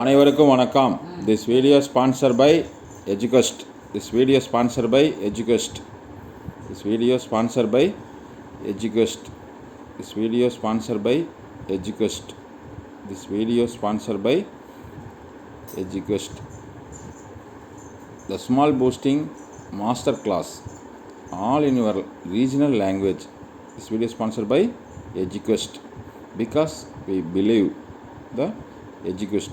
அனைவருக்கும் வணக்கம் this video sponsor by Edugust this video sponsor by Edugust this video sponsor by Edugust this video sponsor by Edugust this video sponsor by Edugust the small boosting master class all in your regional language this video is sponsored by eduquest because we believe the eduquest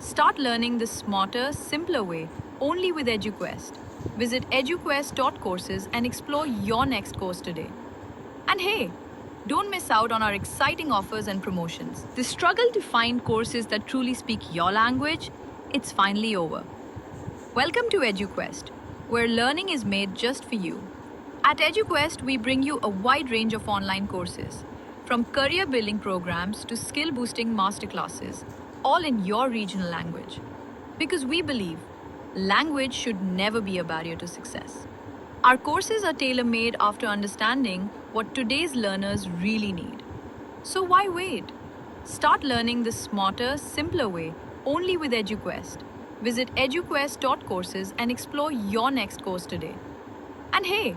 Start learning the smarter, simpler way only with EduQuest. Visit eduquest.courses and explore your next course today. And hey, don't miss out on our exciting offers and promotions. The struggle to find courses that truly speak your language, it's finally over. Welcome to EduQuest, where learning is made just for you. At EduQuest, we bring you a wide range of online courses, from career building programs to skill boosting masterclasses, all in your regional language. Because we believe language should never be a barrier to success. Our courses are tailor made after understanding what today's learners really need. So why wait? Start learning the smarter, simpler way only with EduQuest. Visit eduquest.courses and explore your next course today. And hey,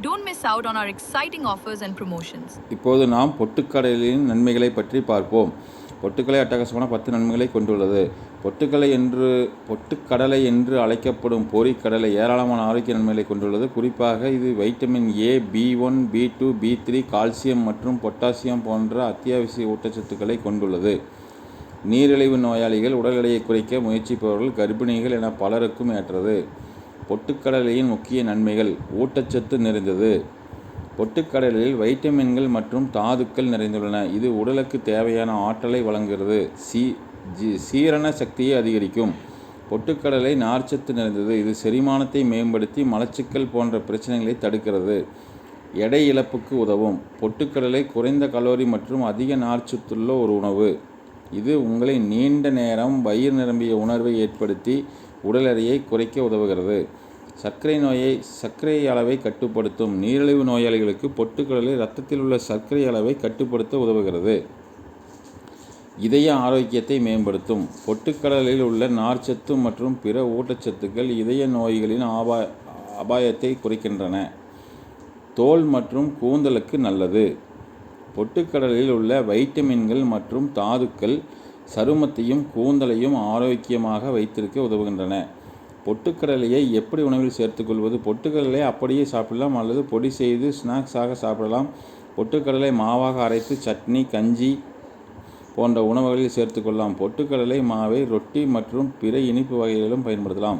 don't miss out on our exciting offers and promotions. இப்போது நாம் பொட்டுக்கடலின் நன்மைகளை பற்றி பார்ப்போம் பொட்டுக்கலை அட்டகாசமான பத்து நன்மைகளை கொண்டுள்ளது. பொட்டுக்கலை என்று பொட்டுக்கடலை என்று அழைக்கப்படும் பொறிக்கடலை ஏராளமான ஆரோக்கிய நன்மைகளை கொண்டுள்ளது. குறிப்பாக இது vitamin A B one B two B three calcium மற்றும் பொட்டாசியம் போன்ற அத்தியாவசிய ஊட்டச்சத்துக்களை கொண்டுள்ளது. நீரிழிவு நோயாளிகள் உடல் எடையை குறைக்க முயற்சிப்பவர்கள் கர்ப்பிணிகள் என பலருக்கும் ஏற்றது. பொட்டுக்கடலையின் முக்கிய நன்மைகள் ஊட்டச்சத்து நிறைந்தது. பொட்டுக்கடலில் வைட்டமின்கள் மற்றும் தாதுக்கள் நிறைந்துள்ளன. இது உடலுக்கு தேவையான ஆற்றலை வழங்குகிறது. சீ ஜி சீரண சக்தியை அதிகரிக்கும். பொட்டுக்கடலை நார்ச்சத்து நிறைந்தது. இது செரிமானத்தை மேம்படுத்தி மலச்சிக்கல் போன்ற பிரச்சனைகளை தடுக்கிறது. எடை இழப்புக்கு உதவும். பொட்டுக்கடலை குறைந்த கலோரி மற்றும் அதிக நார்ச்சத்துள்ள ஒரு உணவு. இது உங்களை நீண்ட நேரம் வயிறு நிரம்பிய உணர்வை ஏற்படுத்தி உடல் எடையை குறைக்க உதவுகிறது. சர்க்கரை நோயை சர்க்கரை அளவை கட்டுப்படுத்தும் நீரிழிவு நோயாளிகளுக்கு பொட்டுக்கடலை இரத்தத்தில் உள்ள சர்க்கரை அளவை கட்டுப்படுத்த உதவுகிறது. இதய ஆரோக்கியத்தை மேம்படுத்தும். பொட்டுக்கடலில் உள்ள நார்ச்சத்து மற்றும் பிற ஊட்டச்சத்துக்கள் இதய நோய்களின் ஆபா அபாயத்தை குறைக்கின்றன. தோல் மற்றும் கூந்தலுக்கு நல்லது. பொட்டுக்கடலில் உள்ள வைட்டமின்கள் மற்றும் தாதுக்கள் சருமத்தையும் கூந்தலையும் ஆரோக்கியமாக வைத்திருக்க உதவுகின்றன. பொட்டுக்கடலையை எப்படி உணவில் சேர்த்துக்கொள்வது? பொட்டுக்கடலை அப்படியே சாப்பிடலாம் அல்லது பொடி செய்து ஸ்நாக்ஸாக சாப்பிடலாம். பொட்டுக்கடலை மாவாக அரைத்து சட்னி கஞ்சி போன்ற உணவுகளில் சேர்த்துக்கொள்ளலாம். பொட்டுக்கடலை மாவை ரொட்டி மற்றும் பிற இனிப்பு வகைகளிலும் பயன்படுத்தலாம்.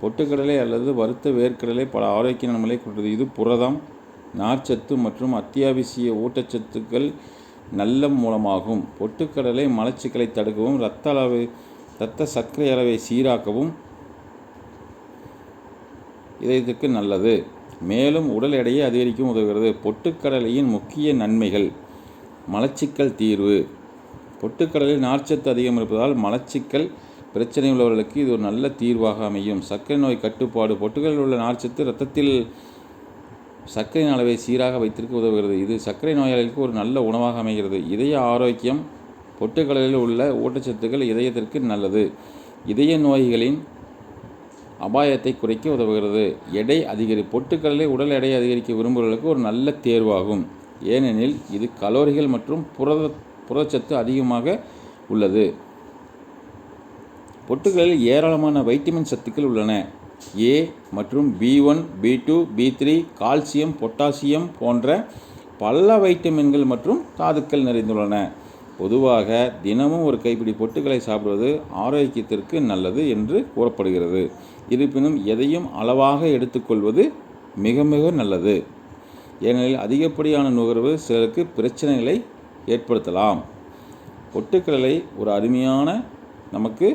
பொட்டுக்கடலை அல்லது வறுத்த வேர்க்கடலை பல ஆரோக்கிய நன்மைகளை கொண்டது. இது புரதம் நார்ச்சத்து மற்றும் அத்தியாவசிய ஊட்டச்சத்துக்கள் நல்ல மூலமாகும். பொட்டுக்கடலை மலச்சிக்கலை தடுக்கவும் இரத்த அளவு இரத்த சர்க்கரை அளவை சீராக்கவும் இதயத்துக்கு நல்லது. மேலும் உடல் எடையை அதிகரிக்கும் உதவுகிறது. பொட்டுக்கடலையின் முக்கிய நன்மைகள். மலச்சிக்கல் தீர்வு. பொட்டுக்கடலில் நார்ச்சத்து அதிகம் இருப்பதால் மலச்சிக்கல் பிரச்சனை உள்ளவர்களுக்கு இது ஒரு நல்ல தீர்வாக அமையும். சர்க்கரை நோய் கட்டுப்பாடு. பொட்டுக்கடலில் உள்ள நார்ச்சத்து இரத்தத்தில் சர்க்கரையின் அளவை சீராக வைத்திருக்க உதவுகிறது. இது சர்க்கரை நோயாளிகளுக்கு ஒரு நல்ல உணவாக அமைகிறது. இதய ஆரோக்கியம். பொட்டுக்கடலில் உள்ள ஊட்டச்சத்துக்கள் இதயத்திற்கு நல்லது. இதய நோய்களின் அபாயத்தை குறைக்க உதவுகிறது. எடை அதிகரி பொட்டுக்கடலை உடல் எடை அதிகரிக்க விரும்புபவர்களுக்கு ஒரு நல்ல தேர்வாகும். ஏனெனில் இது கலோரிகள் மற்றும் புரத புரதச்சத்து அதிகமாக உள்ளது. பொட்டுக்கடலில் ஏராளமான வைட்டமின் சத்துக்கள் உள்ளன. ஏ மற்றும் B one B two B three calcium potassium போன்ற பல வைட்டமின்கள் மற்றும் தாதுக்கள் நிறைந்துள்ளன. பொதுவாக தினமும் ஒரு கைப்பிடி பொட்டுக்களை சாப்பிடுவது ஆரோக்கியத்திற்கு நல்லது என்று கூறப்படுகிறது. இருப்பினும் எதையும் அளவாக எடுத்துக்கொள்வது மிக மிக நல்லது. ஏனெனில் அதிகப்படியான நுகர்வு சிலருக்கு பிரச்சனைகளை ஏற்படுத்தலாம். பொட்டுக்கடலை ஒரு அருமையான நமக்கு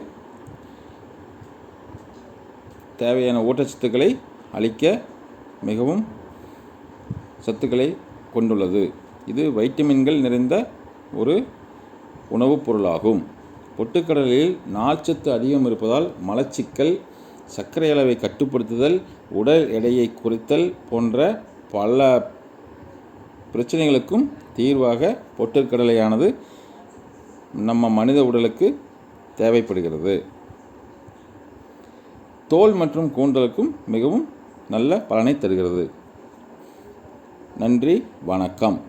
தேவையான ஊட்டச்சத்துக்களை அளிக்க மிகவும் சத்துக்களை கொண்டுள்ளது. இது வைட்டமின்கள் நிறைந்த ஒரு உணவுப் பொருளாகும். பொட்டுக்கடலில் நார்ச்சத்து அதிகம் இருப்பதால் மலச்சிக்கல் சர்க்கரை அளவை கட்டுப்படுத்துதல் உடல் எடையை குறைத்தல் போன்ற பல பிரச்சனைகளுக்கும் தீர்வாக பொட்டுக்கடலையானது நம்ம மனித உடலுக்கு தேவைப்படுகிறது. தோல் மற்றும் கூந்தலுக்கும் மிகவும் நல்ல பலனை தருகிறது. நன்றி வணக்கம்.